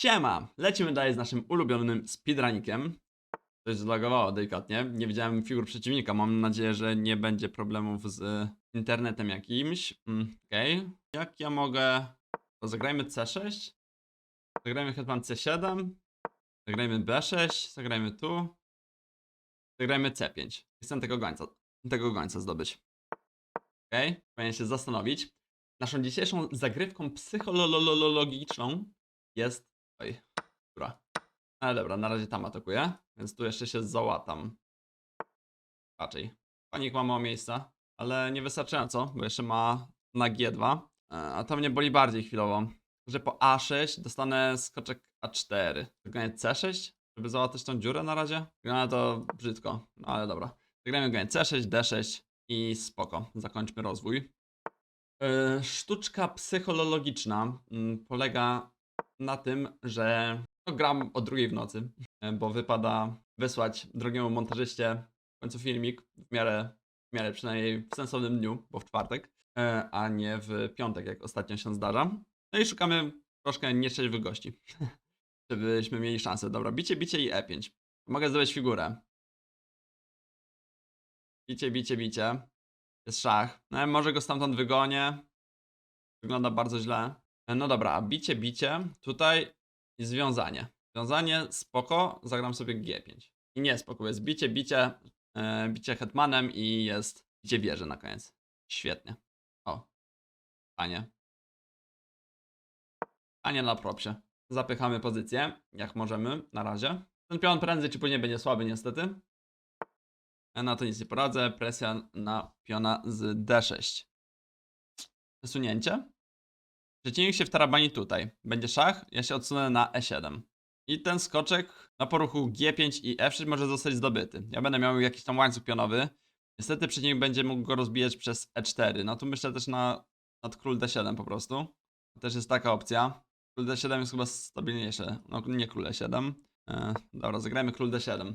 Siema! Lecimy dalej z naszym ulubionym speedrunnikiem. Coś zlagowało delikatnie. Nie widziałem figur przeciwnika. Mam nadzieję, że nie będzie problemów z internetem jakimś. Mm, Okej. Jak ja mogę... To zagrajmy C6. Zagrajmy hetman C7. Zagrajmy B6. Zagrajmy tu. Zagrajmy C5. Chcę tego gońca, tego gońca zdobyć. Okej. Powinien się zastanowić. Naszą dzisiejszą zagrywką psychologiczną jest Oj, która? Ale dobra, na razie tam atakuję, więc tu jeszcze się załatam. Raczej. Panik ma mało miejsca, ale niewystarczająco, bo jeszcze ma na G2. E, A to mnie boli bardziej chwilowo. Że po A6 dostanę skoczek A4. Goniec C6, żeby załatać tą dziurę na razie. Wygląda to brzydko, no ale dobra. Zagrajmy goniec C6, D6 i spoko. Zakończmy rozwój. E, Sztuczka psychologiczna mm, polega na tym, że no, gram o drugiej w nocy, e, bo wypada wysłać drogiemu montażyście w końcu filmik w miarę, w miarę przynajmniej w sensownym dniu, bo w czwartek, e, a nie w piątek, jak ostatnio się zdarza. No i szukamy troszkę nieszczęśliwych gości, żebyśmy mieli szansę. Dobra, bicie, bicie i E5. Mogę zdobyć figurę. Bicie, bicie, bicie. Jest szach. No, może go stamtąd wygonię. Wygląda bardzo źle. E, No dobra, a bicie, bicie. Tutaj związanie. Związanie spoko, zagram sobie G5. I nie spoko, jest bicie, bicie, e, bicie hetmanem i jest bicie wieży na koniec. Świetnie. O. Panie. Panie na propsie. Zapychamy pozycję, jak możemy, na razie. Ten pion prędzej czy później będzie słaby niestety. E, Na to nic nie poradzę. Presja na piona z D6. Przesunięcie. Przeciwnik się wtarabani tutaj. Będzie szach, ja się odsunę na E7. I ten skoczek na poruchu G5 i F6 może zostać zdobyty. Ja będę miał jakiś tam łańcuch pionowy. Niestety przeciwnik będzie mógł go rozbijać przez E4. No tu myślę też na nad król D7 po prostu. To też jest taka opcja. Król D7 jest chyba stabilniejszy. No nie król E7. E, dobra, zagrajmy król D7.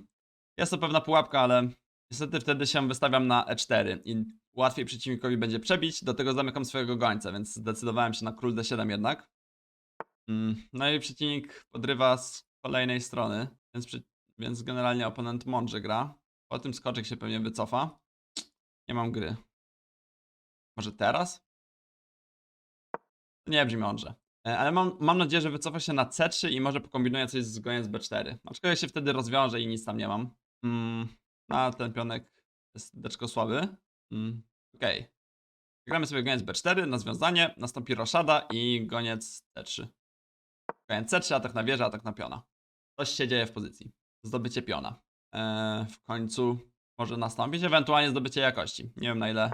Jest to pewna pułapka, ale niestety wtedy się wystawiam na E4 i łatwiej przeciwnikowi będzie przebić, do tego zamykam swojego gońca, więc zdecydowałem się na król d7 jednak. Mm, No i przeciwnik podrywa z kolejnej strony, więc, więc generalnie oponent mądrze gra. Po tym skoczek się pewnie wycofa. Nie mam gry. Może teraz? Nie brzmi mądrze. E, Ale mam, mam nadzieję, że wycofa się na C3 i może pokombinuje coś z goniec B4. Aczkolwiek się wtedy rozwiąże i nic tam nie mam. Mm, a ten pionek jest deczko słaby. Mm, Okej. Gramy sobie goniec B4 na związanie, nastąpi roszada i goniec C3. Goniec C3, atak na wieżę, atak na piona. Coś się dzieje w pozycji. Zdobycie piona. Eee, w końcu może nastąpić ewentualnie zdobycie jakości. Nie wiem na ile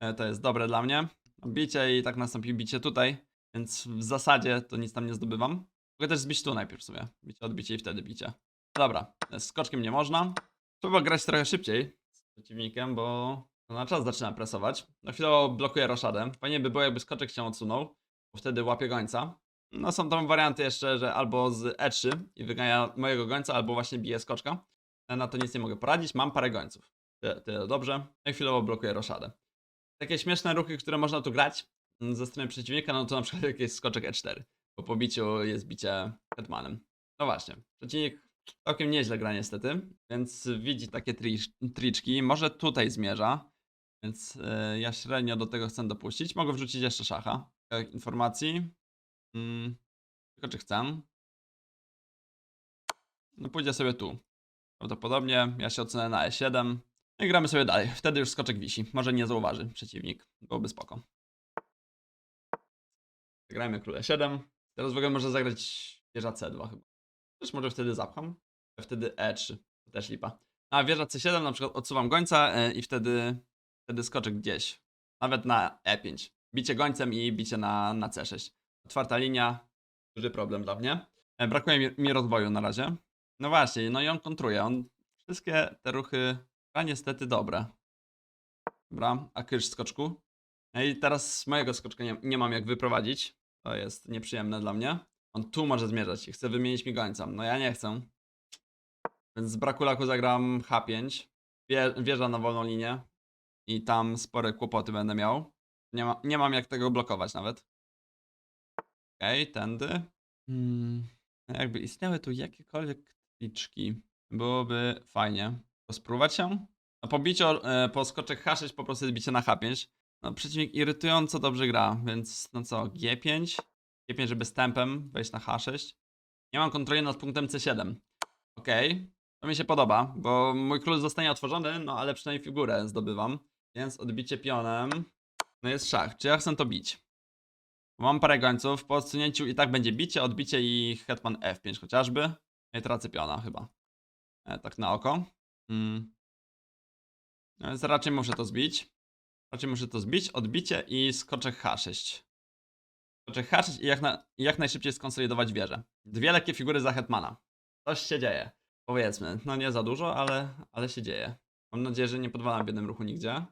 e, to jest dobre dla mnie. Bicie i tak nastąpi bicie tutaj, więc w zasadzie to nic tam nie zdobywam. Mogę też zbić tu najpierw w sumie. Bicie, odbicie i wtedy bicie. Dobra, z skoczkiem nie można. Trzeba grać trochę szybciej z przeciwnikiem, bo na czas zaczyna presować. Na chwilę blokuje roszadę. Fajnie by było, jakby skoczek się odsunął, bo wtedy łapie gońca. No są tam warianty jeszcze, że albo z E3 i wygania mojego gońca, albo właśnie bije skoczka. Na to nic nie mogę poradzić. Mam parę gońców. Tyle, dobrze. No i chwilowo blokuje roszadę. Takie śmieszne ruchy, które można tu grać ze strony przeciwnika, no to na przykład jakiś skoczek E4. Po pobiciu jest bicie hetmanem. No właśnie. Przeciwnik całkiem nieźle gra niestety, więc widzi takie tri- triczki. Może tutaj zmierza. Więc e, ja średnio do tego chcę dopuścić. Mogę wrzucić jeszcze szacha. E, informacji. Mm, tylko czy chcę. No pójdzie sobie tu. Prawdopodobnie ja się odsunę na E7. No i gramy sobie dalej. Wtedy już skoczek wisi. Może nie zauważy przeciwnik. Byłoby spoko. Zagrajmy król E7. Teraz w ogóle może zagrać wieża C2 chyba. Też może wtedy zapcham. Wtedy E3. To też lipa. A wieża C7 na przykład odsuwam gońca e, i wtedy, wtedy skoczek gdzieś. Nawet na E5. Bicie gońcem i bicie na, na C6. Otwarta linia. Duży problem dla mnie. E, Brakuje mi, rozwoju na razie. No właśnie, no i on kontruje. On wszystkie te ruchy gra niestety dobre. Dobra, a kysz skoczku. No i teraz mojego skoczka nie, nie mam jak wyprowadzić. To jest nieprzyjemne dla mnie. On tu może zmierzać i chce wymienić mi gońca. No ja nie chcę. Więc z braku laku zagram H5. Wie, wjeżdża na wolną linię. I tam spore kłopoty będę miał. Nie, ma, nie mam jak tego blokować nawet. Okej, tędy. Hmm. Jakby istniały tu jakiekolwiek twiczki, byłoby fajnie. To spróbować się? No po biciu, e, po skoczek H6 po prostu jest bicie na H5. No przeciwnik irytująco dobrze gra, więc no co, G5? G5, żeby z wejść na H6. Nie mam kontroli nad punktem C7. Okej, to mi się podoba, bo mój król zostanie otworzony, no ale przynajmniej figurę zdobywam. Więc odbicie pionem, no jest szach. Czy ja chcę to bić? Mam parę gońców, po odsunięciu i tak będzie bicie, odbicie i hetman F5 chociażby. I tracę piona chyba. E, tak na oko. Mm. No Więc raczej muszę to zbić. Raczej muszę to zbić, odbicie i skoczek H6. Skoczek H6 i jak, na, jak najszybciej skonsolidować wieżę. Dwie lekkie figury za hetmana. Coś się dzieje. Powiedzmy, no nie za dużo, ale, ale się dzieje. Mam nadzieję, że nie podwalam w jednym ruchu nigdzie.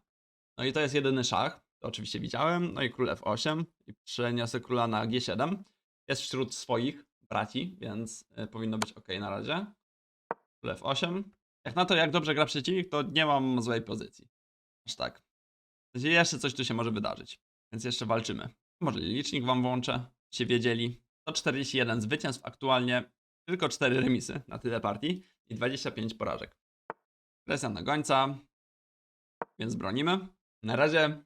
No i to jest jedyny szach. To oczywiście widziałem. No i król F8. I przeniosę króla na G7. Jest wśród swoich braci, więc y, powinno być ok na razie. Król F8. Jak na to, jak dobrze gra przeciwnik, to nie mam złej pozycji. Aż tak. Jeszcze coś tu się może wydarzyć. Więc jeszcze walczymy. Może licznik wam włączę, się wiedzieli. 141 zwycięstw aktualnie, tylko 4 remisy na tyle partii i 25 porażek. Presja na gońca, więc bronimy. Na razie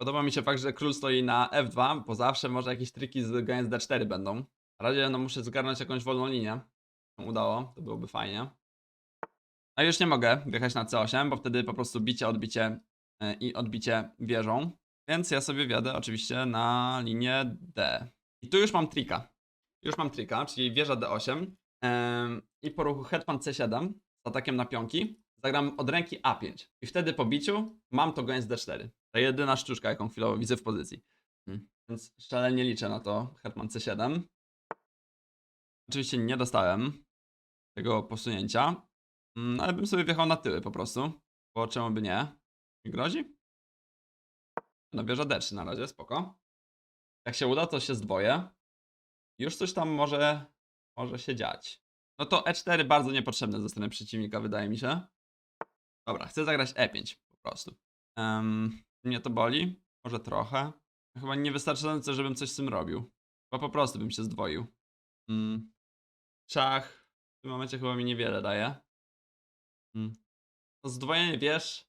podoba mi się fakt, że król stoi na F2, bo zawsze może jakieś triki z goniec D4 będą. Na razie no muszę zgarnąć jakąś wolną linię. Udało, to byłoby fajnie. A już nie mogę wjechać na C8, bo wtedy po prostu bicie, odbicie e, i odbicie wieżą. Więc ja sobie wjadę oczywiście na linię D. I tu już mam trika. Już mam trika, czyli wieża D8. em, I po ruchu hetman C7 z atakiem na pionki zagram od ręki A5. I wtedy po biciu mam to goniec D4. To jedyna sztuczka, jaką chwilowo widzę w pozycji. Hmm. Więc szalenie liczę na to hetman C7. Oczywiście nie dostałem tego posunięcia, Mm, ale bym sobie wjechał na tyły po prostu. Bo czemu by nie? Mi grozi? No bierze D3 na razie, spoko. Jak się uda, to się zdwoję. Już coś tam może, może się dziać. No to E4 bardzo niepotrzebne ze strony przeciwnika, wydaje mi się. Dobra, chcę zagrać E5 po prostu. Um, mnie to boli? Może trochę. Chyba niewystarczająco, żebym coś z tym robił. Bo po prostu bym się zdwoił. Mm. Szach w tym momencie chyba mi niewiele daje. Mm. To zdwojenie wież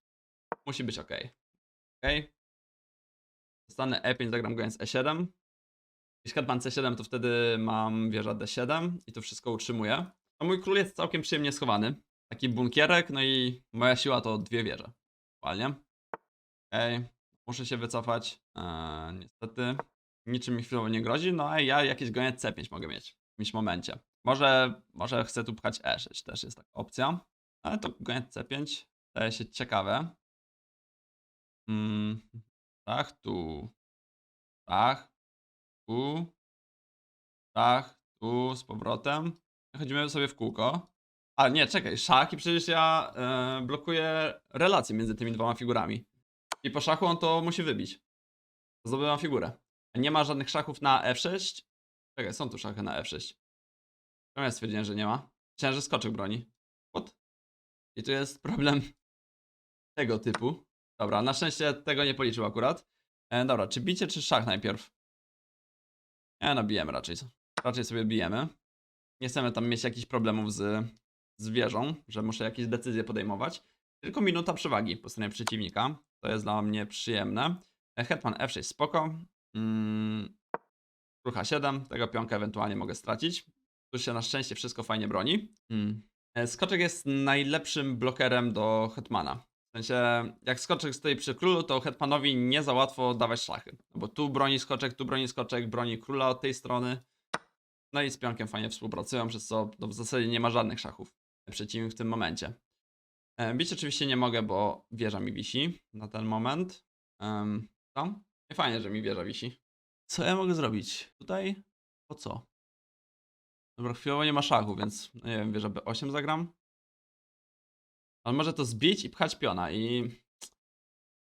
musi być ok. Ok. Dostanę E5, zagram goniec E7. Jeśli hetman C7, to wtedy mam wieża D7 i to wszystko utrzymuję. A mój król jest całkiem przyjemnie schowany. Taki bunkierek, no i moja siła to dwie wieże. Aktualnie. Okej, muszę się wycofać. Eee, niestety. Niczym mi chwilowo nie grozi, no a ja jakieś goniec C5 mogę mieć w jakimś momencie. Może, może chcę tu pchać E6, też jest taka opcja. Ale to goniec C5 staje się ciekawe. Mm, tak, tu. Tak. Tu. Tak, tu z powrotem. Chodzimy sobie w kółko. A nie, czekaj, szach i przecież ja e, blokuję relacje między tymi dwoma figurami. I po szachu on to musi wybić. Zdobywam figurę. Nie ma żadnych szachów na F6? Czekaj, są tu szachy na F6. Czemu ja stwierdziłem, że nie ma? Myślałem, że skoczek broni. What? I tu jest problem tego typu. Dobra, na szczęście tego nie policzył akurat. E, dobra, czy bicie, czy szach najpierw? Nie no, bijemy raczej. Raczej sobie bijemy. Nie chcemy tam mieć jakichś problemów z, z wieżą, że muszę jakieś decyzje podejmować. Tylko minuta przewagi po stronie przeciwnika. To jest dla mnie przyjemne. E, Hetman F6 spoko. Mm, Król H7, tego pionka ewentualnie mogę stracić. Tu się na szczęście wszystko fajnie broni. Mm. E, Skoczek jest najlepszym blokerem do Hetmana. W sensie, jak skoczek stoi przy królu, to Hetmanowi nie za łatwo dawać szachy. Bo tu broni skoczek, tu broni skoczek, broni króla od tej strony. No i z pionkiem fajnie współpracują, przez co no, w zasadzie nie ma żadnych szachów przeciwnik w tym momencie. E, Bić oczywiście nie mogę, bo wieża mi wisi na ten moment. Tam? I fajnie, że mi wieża wisi. Co ja mogę zrobić? Tutaj? Po co? Dobra, chwilowo nie ma szachu, więc no nie wiem, wieża B8 zagram. On może to zbić i pchać piona i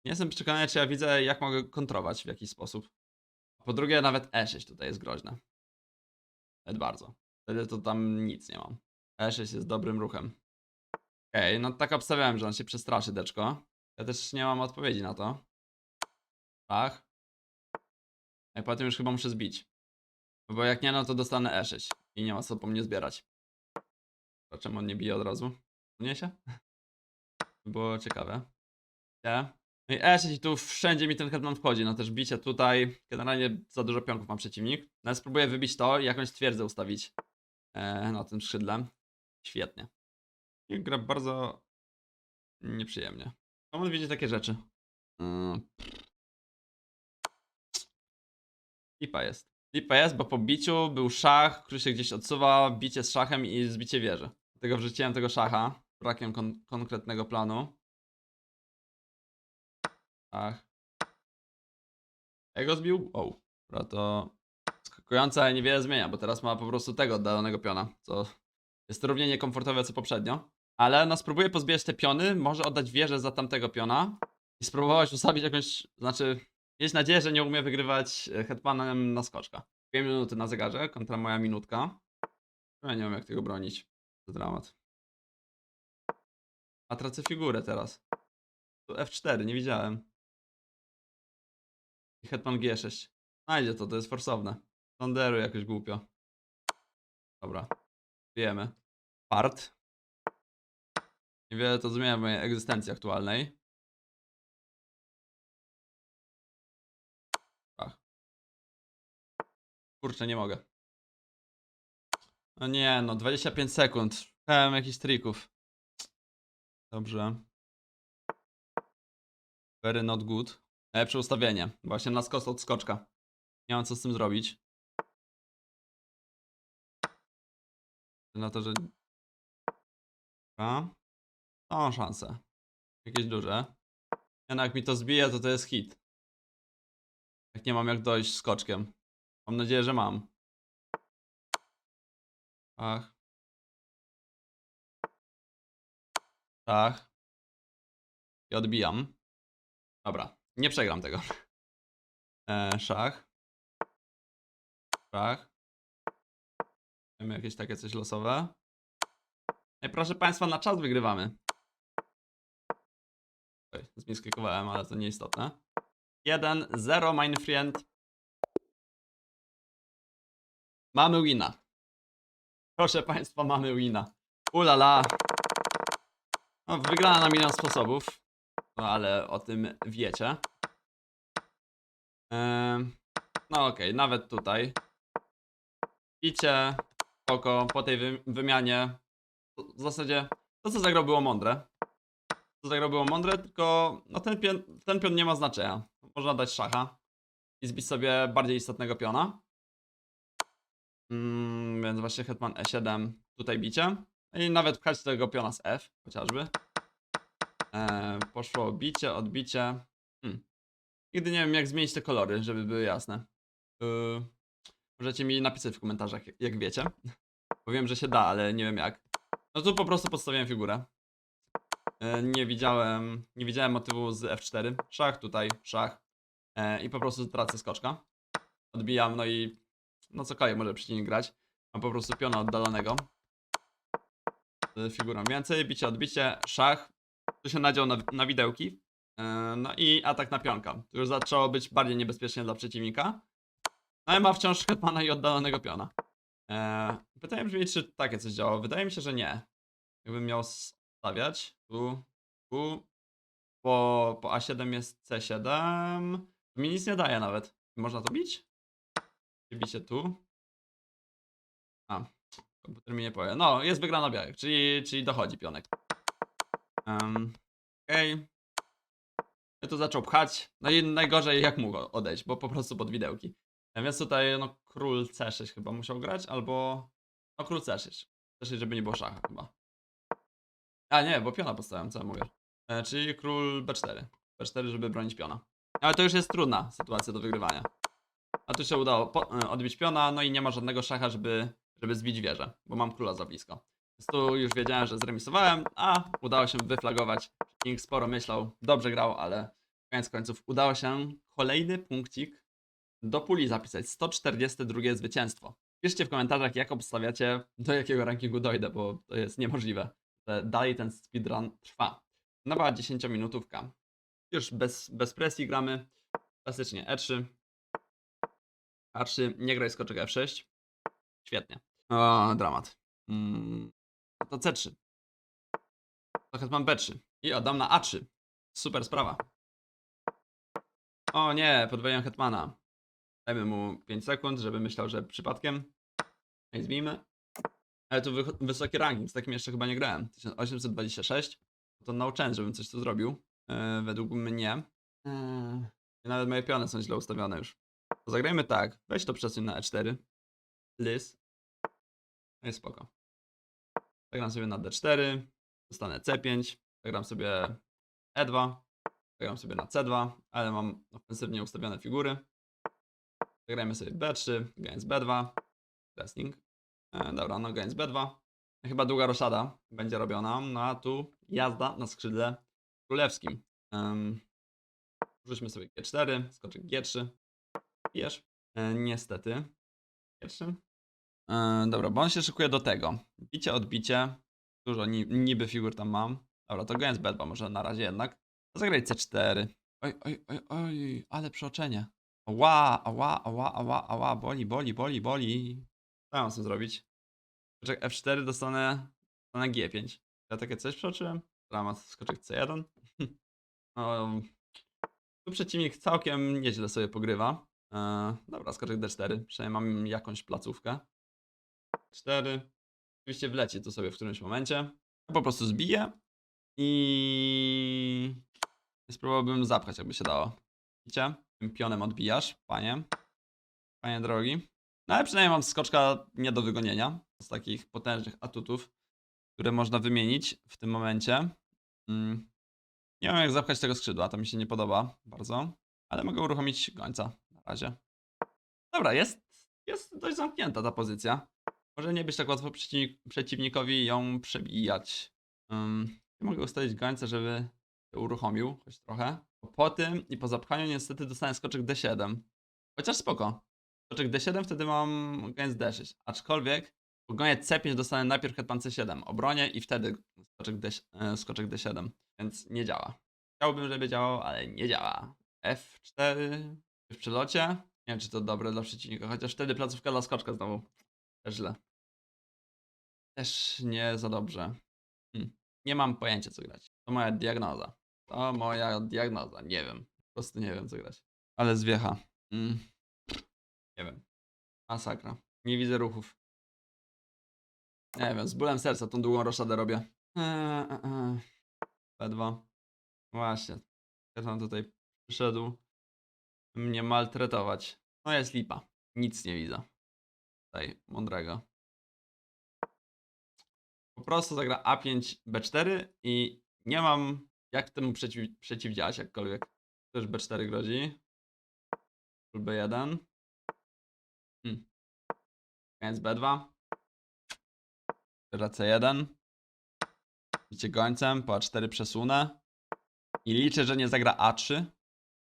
nie jestem przekonany, czy ja widzę, jak mogę kontrować w jakiś sposób. Po drugie, nawet E6 tutaj jest groźne. Nawet bardzo. Wtedy to tam nic nie mam. E6 jest dobrym ruchem. Okej, no tak obstawiałem, że on się przestraszy, deczko. Ja też nie mam odpowiedzi na to. Tak. A potem już chyba muszę zbić. Bo jak nie, no to dostanę E6. i nie ma co po mnie zbierać. Czemu on nie bije od razu? Nie się? Było ciekawe. Nie? No i S i tu wszędzie mi ten hetman wchodzi, no też bicie tutaj, generalnie za dużo pionków mam przeciwnik. No spróbuję wybić to i jakąś twierdzę ustawić e, na tym skrzydle. Świetnie. I gra bardzo nieprzyjemnie. No on widzi takie rzeczy. Mm. Lipa jest. Lipa jest, bo po biciu był szach, który się gdzieś odsuwa, bicie z szachem i zbicie wieży. Dlatego wrzuciłem tego szacha, brakiem kon konkretnego planu. Ach. Jak go zbił? O. Dobra, to skakujące ale niewiele zmienia, bo teraz ma po prostu tego oddalonego piona, co jest równie niekomfortowe co poprzednio. Ale no spróbuję pozbierać te piony, może oddać wieżę za tamtego piona i spróbować ustawić jakąś, znaczy mieć nadzieję, że nie umie wygrywać e, hetmanem na skoczka. Dwie minuty na zegarze kontra moja minutka. Ja nie wiem jak tego bronić. To dramat. A tracę figurę teraz. Tu F4, nie widziałem. I hetman G6. Znajdzie to, to jest forsowne. Sonderu jakoś głupio. Dobra. Wiemy. Part. Niewiele to zmienia w mojej egzystencji aktualnej. Ach. Kurczę, nie mogę. No nie, no 25 sekund. Szukałem jakichś trików. Dobrze. Very not good. Najlepsze ustawienie. Właśnie na skos od skoczka. Nie mam co z tym zrobić. Na to, że... Dobra. Mam szansę. Jakieś duże. Jak mi to zbije, to to jest hit. Jak nie mam jak dojść skoczkiem. Mam nadzieję, że mam. Ach. Tak. I odbijam. Dobra. Nie przegram tego. E, szach. Szach. Mamy jakieś takie coś losowe. Ej, proszę Państwa, na czas wygrywamy. Oj, ale to nieistotne. 1-0, mein friend. Mamy wina. Proszę Państwa, mamy wina. Ulala. No, wygrana na milion sposobów. No, ale o tym wiecie. No okej, nawet tutaj. Picie, spoko, po tej wy wymianie. W zasadzie to co zagrał było mądre. To zagrał było mądre, tylko no ten, pion, ten pion nie ma znaczenia. Można dać szacha i zbić sobie bardziej istotnego piona. Mm, więc właśnie hetman e7, tutaj bicie. I nawet pchać tego piona z f, chociażby. E, poszło bicie, odbicie. Hmm. Nigdy nie wiem jak zmienić te kolory, żeby były jasne. Yy, możecie mi napisać w komentarzach, jak wiecie. Bo wiem, że się da, ale nie wiem jak. No tu po prostu podstawiłem figurę. E, Nie widziałem, nie widziałem motywu z F4. Szach tutaj, szach. E, I po prostu tracę skoczka. Odbijam, no i no cokolwiek może przeciwnik grać. Mam po prostu piona oddalonego. Z figurą więcej, bicie, odbicie, szach. Tu się nadział na, na widełki. E, No i atak na pionka. To już zaczęło być bardziej niebezpiecznie dla przeciwnika. No i ma wciąż hetmana i oddalonego piona. E, pytanie brzmi, czy takie coś działa. Wydaje mi się, że nie. Jakbym miał stawiać. Tu, tu. Po, po A7 jest C7. To mi nic nie daje nawet. Można to bić? Bicie tu? Komputer mi nie powie. No, jest wygrana białek, czyli, czyli dochodzi pionek. Um, Okej. Okay. Ja tu zaczął pchać. No i najgorzej jak mógł odejść, bo po prostu pod widełki. E, Więc tutaj no król C6 chyba musiał grać, albo no król C6. C6, żeby nie było szacha chyba. A nie, bo piona postawiam, co ja mówię. E, czyli król B4. B4, żeby bronić piona. Ale to już jest trudna sytuacja do wygrywania. A tu się udało e, odbić piona, no i nie ma żadnego szacha, żeby, żeby zbić wieżę, bo mam króla za blisko. Więc tu już wiedziałem, że zremisowałem, a udało się wyflagować. King sporo myślał, dobrze grał, ale koniec końców udało się kolejny punkcik do puli zapisać. 142 zwycięstwo. Piszcie w komentarzach, jak obstawiacie, do jakiego rankingu dojdę, bo to jest niemożliwe. że Dalej ten speedrun trwa. Nowa 10-minutówka. Już bez, bez presji gramy. Klasycznie E3. A3, nie graj skoczek F6. Świetnie. O, dramat. Mm, to C3. To hetman B3. I oddam na A3. Super sprawa. O nie, podwoiłem hetmana. Dajmy mu 5 sekund, żeby myślał, że przypadkiem. No i zbijmy. Ale tu wy wysoki ranking, z takim jeszcze chyba nie grałem. 1826. To no chance, żebym coś tu zrobił. Yy, według mnie. Yy, nawet moje piony są źle ustawione już. To zagrajmy tak. Weź to przesuń na E4. Lys. No i spoko. Zagram sobie na D4. Dostanę C5. Zagram sobie E2. Zagram sobie na C2, ale mam ofensywnie ustawione figury. Zagrajmy sobie B3, gając B2. Wrestling. E, dobra, no gając B2. Chyba długa roszada będzie robiona. No a tu jazda na skrzydle królewskim. Um, rzućmy sobie G4, skoczek G3. Bierz. E, niestety. G3. E, dobra, bo on się szykuje do tego. Bicie, odbicie. Dużo ni niby figur tam mam. Dobra, to gając B2 może na razie jednak. Zagraj C4. Oj, oj, oj, oj, ale przeoczenie. Ała, ała, ała, ała, ała, boli, boli, boli, boli. Co ja mam z tym zrobić? Skoczek F4 dostanę, dostanę G5. Ja takie coś przeoczyłem? Dramat, skoczek C1. no, tu przeciwnik całkiem nieźle sobie pogrywa. E, dobra, skoczek D4. Przynajmniej mam jakąś placówkę. 4. Oczywiście wleci to sobie w którymś momencie. Po prostu zbiję i spróbowałbym zapchać, jakby się dało. Widzicie? Tym pionem odbijasz, panie. Panie drogi. No ale przynajmniej mam skoczka nie do wygonienia. Z takich potężnych atutów, które można wymienić w tym momencie. Mm. Nie wiem jak zapchać tego skrzydła, to mi się nie podoba bardzo. Ale mogę uruchomić gońca na razie. Dobra, jest, jest dość zamknięta ta pozycja. Może nie być tak łatwo przeciwnik, przeciwnikowi ją przebijać. Um, mogę ustawić gońca, żeby się uruchomił choć trochę. Po tym i po zapchaniu niestety dostanę skoczek D7. Chociaż spoko. Skoczek D7 wtedy mam goniec D6. Aczkolwiek po goniec C5 dostanę najpierw hetman C7 obronie i wtedy skoczek, D, e, skoczek D7. Więc nie działa. Chciałbym, żeby działał, ale nie działa. F4 w przelocie. Nie wiem, czy to dobre dla przeciwnika, chociaż wtedy placówka dla skoczka znowu. Też źle. Też nie za dobrze. Hm. Nie mam pojęcia, co grać. To moja diagnoza. To moja diagnoza. Nie wiem. Po prostu nie wiem, co grać. Ale zwiecha. Mm. Nie wiem. Masakra. Nie widzę ruchów. Nie wiem, z bólem serca tą długą roszadę robię. Eee, eee. P2. Właśnie. Hetman tutaj przyszedł mnie maltretować. No jest lipa. Nic nie widzę. Tutaj, mądrego. Po prostu zagra A5, B4 i nie mam jak temu przeciw, przeciwdziałać jakkolwiek. Też B4 grozi. Król B1. Hmm. Koniec B2. Teraz C1. Widzicie gońcem, po A4 przesunę. I liczę, że nie zagra A3.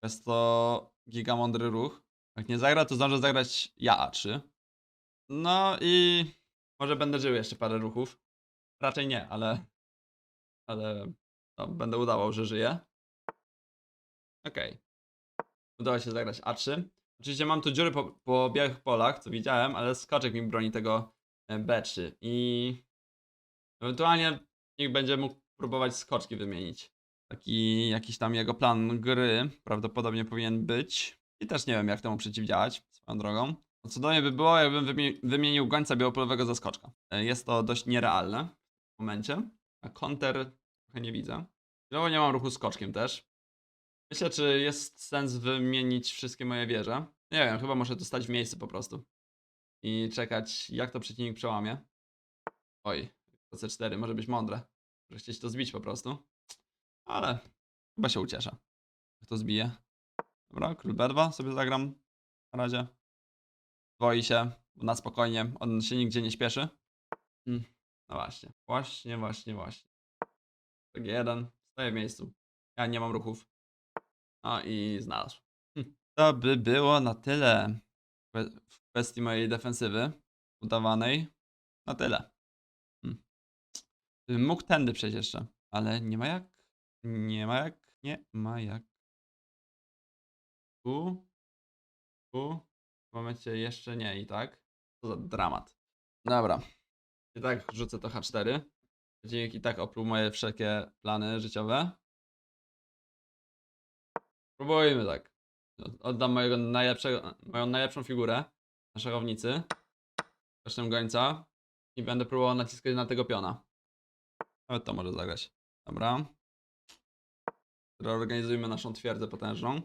Jest to giga mądry ruch. Jak nie zagra, to zdążę zagrać ja A3. No i może będę żył jeszcze parę ruchów. Raczej nie, ale. Ale. No, będę udawał, że żyję. Okej. Udało się zagrać A3. Oczywiście mam tu dziury po, po białych polach, co widziałem, ale skoczek mi broni tego e, B3. I ewentualnie niech będzie mógł próbować skoczki wymienić. Taki jakiś tam jego plan gry prawdopodobnie powinien być. I też nie wiem, jak temu przeciwdziałać swoją drogą. No cudownie by było, jakbym wymie- wymienił gońca białopolowego za skoczka. E, Jest to dość nierealne momencie. A konter trochę nie widzę. Chwilowo nie mam ruchu skoczkiem też. Myślę, czy jest sens wymienić wszystkie moje wieże. Nie wiem, chyba muszę tu stać w miejscu po prostu. I czekać, jak to przeciwnik przełamie. Oj, to C4 może być mądre. Może chcieć to zbić po prostu. Ale chyba się ucieszę. Jak to zbije. Dobra, król B2 sobie zagram na razie. Boi się, na spokojnie, on się nigdzie nie śpieszy. Mm, No właśnie, właśnie, właśnie, właśnie. G1, stoję w miejscu. Ja nie mam ruchów. No i znalazł. Hm. To by było na tyle w kwe- w kwestii mojej defensywy udawanej. Na tyle. Hm. Mógł tędy przejść jeszcze, ale nie ma jak. Nie ma jak. Nie ma jak. Tu. Tu. W momencie jeszcze nie i tak. Co za dramat. Dobra. I tak rzucę to H4. Przeciwnik i tak opluł moje wszelkie plany życiowe. Próbujmy tak. Oddam mojego najlepszego, moją najlepszą figurę na szachownicy. Kosztem gońca. I będę próbował naciskać na tego piona. Nawet to może zagrać. Dobra. Reorganizujmy naszą twierdzę potężną.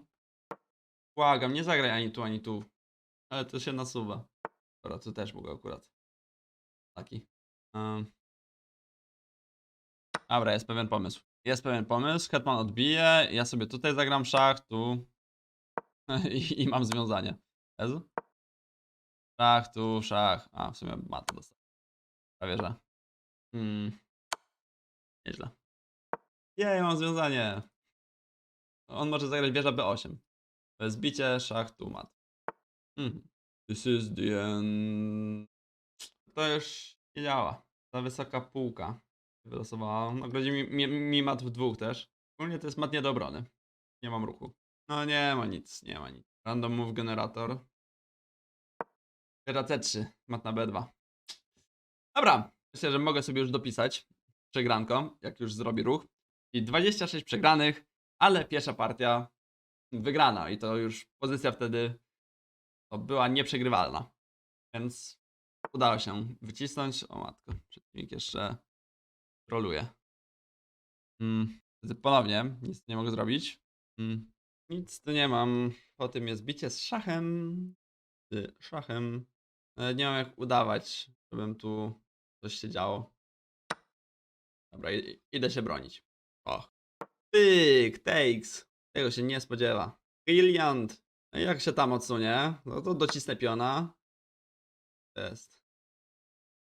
Błagam, nie zagraj ani tu, ani tu. Ale to się nasuwa. Dobra, tu też mogę akurat. Taki. Dobra, jest pewien pomysł. Jest pewien pomysł. Hetman odbije. Ja sobie tutaj zagram szach, tu. I, i mam związanie. Jezu. Szach, tu, szach. A, w sumie matę dostałem. Prawie, że. Hmm. Nieźle. Jej, mam związanie. On może zagrać wieża B8. To jest bicie, szach, tu, mat. Mhm. This is the end. To już nie działa. Wysoka półka wylosowała. No grozi mi, mi, mi mat w dwóch też. Ogólnie to jest mat nie do obrony. Nie mam ruchu. No nie ma nic, nie ma nic. Random move generator. Wieża C3, mat na B2. Dobra, myślę, że mogę sobie już dopisać przegranko, jak już zrobi ruch. I 26 przegranych, ale pierwsza partia wygrana i to już pozycja wtedy była nieprzegrywalna. Więc udało się wycisnąć. O matko, przeciwnik jeszcze troluje. Mm, ponownie nic nie mogę zrobić. Mm, nic tu nie mam. Po tym jest bicie z szachem. Z szachem. Nawet nie mam jak udawać, żebym tu coś się działo. Dobra, idę się bronić. O. Pyk, takes. Tego się nie spodziewa. Brilliant. No jak się tam odsunie, no to docisnę piona. Jest.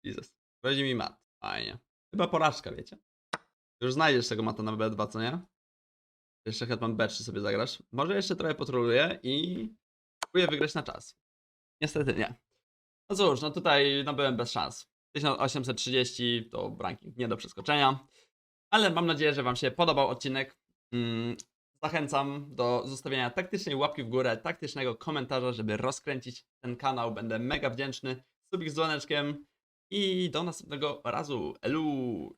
Jesus. Weźmie mi mat. Fajnie. Chyba porażka, wiecie? Już znajdziesz tego mata na B2, co nie? Jeszcze hetman B3 sobie zagrasz. Może jeszcze trochę potroluję i spróbuję wygrać na czas. Niestety nie. No cóż, no tutaj no byłem bez szans. 1830 to ranking nie do przeskoczenia. Ale mam nadzieję, że Wam się podobał odcinek. Zachęcam do zostawienia taktycznej łapki w górę, taktycznego komentarza, żeby rozkręcić ten kanał. Będę mega wdzięczny. Subik z dzwoneczkiem i do następnego razu. Elu!